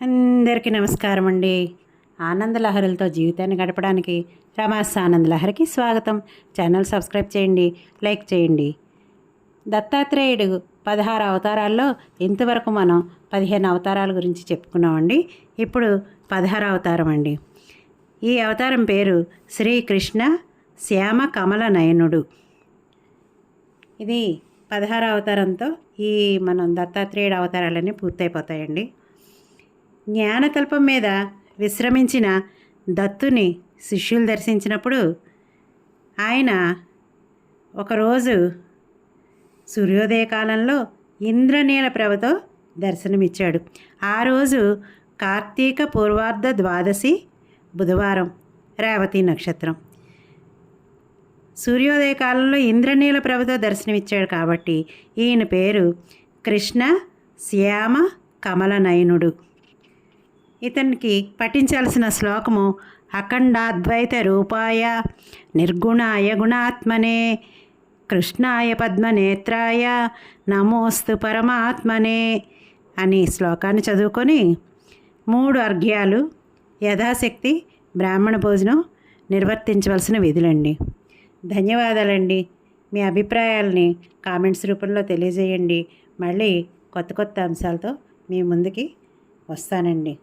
అందరికీ నమస్కారం అండి. ఆనందలహరులతో జీవితాన్ని గడపడానికి రమాస్ ఆనందలహరికి స్వాగతం. ఛానల్ సబ్స్క్రైబ్ చేయండి లైక్ చేయండి. దత్తాత్రేయుడు పదహారు అవతారాల్లో ఇంతవరకు మనం పదిహేను అవతారాల గురించి చెప్పుకున్నామండి. ఇప్పుడు పదహారు అవతారం అండి. ఈ అవతారం పేరు శ్రీకృష్ణ శ్యామ కమల నయనుడు. ఇది పదహారు అవతారంతో ఈ మనం దత్తాత్రేయుడు అవతారాలన్నీ పూర్తయిపోతాయండి. జ్ఞానకల్పం మీద విశ్రమించిన దత్తుని శిష్యులు దర్శించినప్పుడు ఆయన ఒకరోజు సూర్యోదయ కాలంలో ఇంద్రనీల ప్రభతో దర్శనమిచ్చాడు. ఆ రోజు కార్తీక పూర్వార్ధ ద్వాదశి బుధవారం రేవతి నక్షత్రం. సూర్యోదయ కాలంలో ఇంద్రనీల ప్రభతో దర్శనమిచ్చాడు కాబట్టి ఈయన పేరు కృష్ణ శ్యామ కమలనయనుడు. ఇతనికి పఠించాల్సిన శ్లోకము అఖండాద్వైత రూపాయ నిర్గుణాయ గుణాత్మనే కృష్ణాయ పద్మనేత్రాయ నమోస్తు పరమాత్మనే అని శ్లోకాన్ని చదువుకొని మూడు అర్ఘ్యాలు యథాశక్తి బ్రాహ్మణ భోజనం నిర్వర్తించవలసిన విధులండి. ధన్యవాదాలండి. మీ అభిప్రాయాలని కామెంట్స్ రూపంలో తెలియజేయండి. మళ్ళీ కొత్త కొత్త అంశాలతో మీ ముందుకి వస్తానండి.